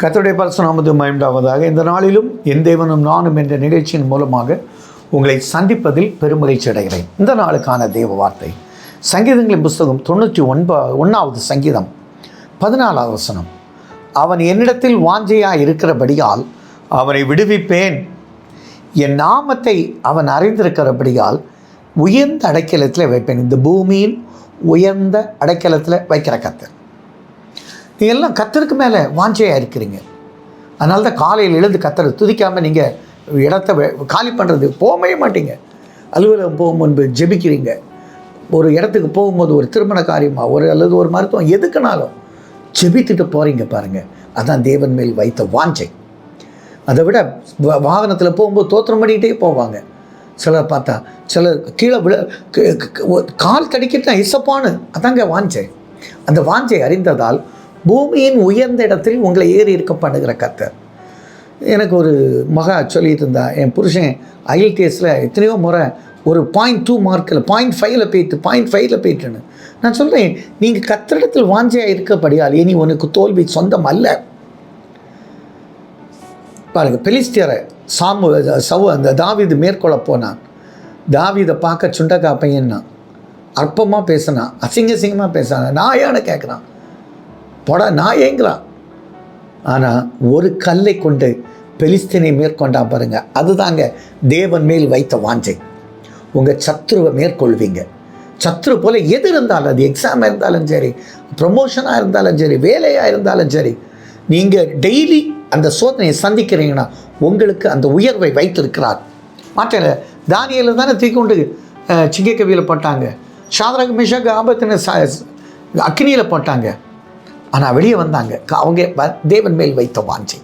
கர்த்தருடைய பரசுநாமது மயம்டாவதாக இந்த நாளிலும் என் தேவனும் நானும் என்ற நிகழ்ச்சியின் மூலமாக உங்களை சந்திப்பதில் பெருமகிழ்ச்சி அடைகிறேன். இந்த நாளுக்கான தேவ வார்த்தை. சங்கீதங்களின் புஸ்தகம் தொண்ணூற்றி ஒன்பா ஒன்றாவது சங்கீதம் பதினாலாவது வசனம். அவன் என்னிடத்தில் வாஞ்சையாக இருக்கிறபடியால் அவனை விடுவிப்பேன். என் நாமத்தை அவன் அறிந்திருக்கிறபடியால் உயர்ந்த அடைக்கலத்தில் வைப்பேன். இந்த பூமியின் உயர்ந்த அடைக்கலத்தில் வைக்கிற கத்தர் நீங்கள் எல்லாம் கத்தருக்கு மேலே வாஞ்சையாக இருக்கிறீங்க. அதனால தான் காலையில் எழுந்து கத்தரை துதிக்காமல் நீங்கள் இடத்த காலி பண்ணுறது போகவே மாட்டீங்க. அலுவலகம் போகும் முன்பு ஜெபிக்கிறீங்க. ஒரு இடத்துக்கு போகும்போது ஒரு திருமண காரியமாக ஒரு அல்லது ஒரு மருத்துவம் எதுக்குனாலும் ஜெபித்துட்டு போகிறீங்க பாருங்கள் அதான் தேவன் மேல் வைத்த வாஞ்சை. அதை விட வாகனத்தில் போகும்போது தோத்திரம் பண்ணிக்கிட்டே போவாங்க. சிலர் பார்த்தா சிலர் கீழே விழ கால் தடிக்கிட்டு ஒரு கால் இசப்பானு அதாங்க வாஞ்சை. அந்த வாஞ்சை அறிந்ததால் பூமியின் உயர்ந்த இடத்தில் உங்களை ஏறி இருக்க பண்ணுகிற கத்தர் எனக்கு ஒரு மகா சொல்லிட்டு இருந்தா என் புருஷன் ஐஎல்டிஎஸில் எத்தனையோ முறை ஒரு பாயிண்ட் டூ மார்க்கில் பாயிண்ட் ஃபைவ்ல போயிட்டு பாயிண்ட் ஃபைவ்ல போயிட்டுன்னு. நான் சொல்கிறேன் நீங்கள் கத்திரிடத்தில் வாஞ்சையாக இருக்கப்படியால் இனி உனக்கு தோல்வி சொந்தம் அல்ல. பாருங்க பெலிஸ்தியரை சாமு சவு அந்த தாவீது மேற்கொள்ள போனான். தாவிதை பார்க்க சுண்டக்கா பையன்னா அற்பமாக பேசினான் அசிங்க அசிங்கமாக பேசினான் நாயான்னு கேட்குறான் போடா நான் ஏங்குறான். ஆனால் ஒரு கல்லை கொண்டு பெலிஸ்தீனை மேற்கொண்டா பாருங்க. அதுதாங்க தேவன் மேல் வைத்த வாஞ்சை. உங்கள் சத்ருவை மேற்கொள்வீங்க. சத்ரு போல எது இருந்தாலும் அது எக்ஸாம் இருந்தாலும் சரி ப்ரொமோஷனாக இருந்தாலும் சரி வேலையாக இருந்தாலும் சரி நீங்கள் டெய்லி அந்த சோதனையை சந்திக்கிறீங்கன்னா உங்களுக்கு அந்த உயர்வை வைத்திருக்கிறார். மாற்றல தானியில் தானே தூக்கொண்டு சிங்கக்கவியில் போட்டாங்க. சாதரக மிஷக் ஆபத்தின அக்னியில் போட்டாங்க. ஆனால் வெளியே வந்தாங்க. அவங்க வ- தேவன் மேல் வைத்த வாஞ்சை.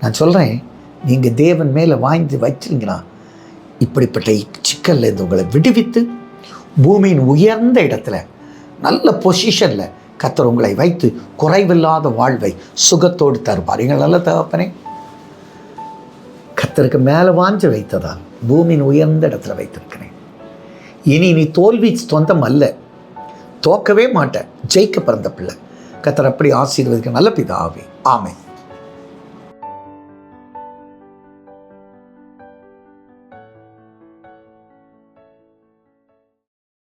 நான் சொல்கிறேன் நீங்கள் தேவன் மேலே வாங்கி வச்சிருங்கன்னா இப்படிப்பட்ட சிக்கலில் இருந்து உங்களை விடுவித்து பூமியின் உயர்ந்த இடத்துல நல்ல பொசிஷனில் கத்தர் உங்களை வைத்து குறைவில்லாத வாழ்வை சுகத்தோடு தருவார். எங்கள் நல்ல தகப்பனே. கத்தருக்கு மேலே வாஞ்சு வைத்ததால் பூமியின் உயர்ந்த இடத்துல வைத்திருக்கிறேன். இனி நீ தோல்வி சொந்தம் அல்ல. தோக்கவே மாட்டேன் ஜெயிக்க பிறந்த பிள்ளை. கத்தர் அப்படி ஆசீர்வதிக்க. நல்ல பிதாவே. ஆமை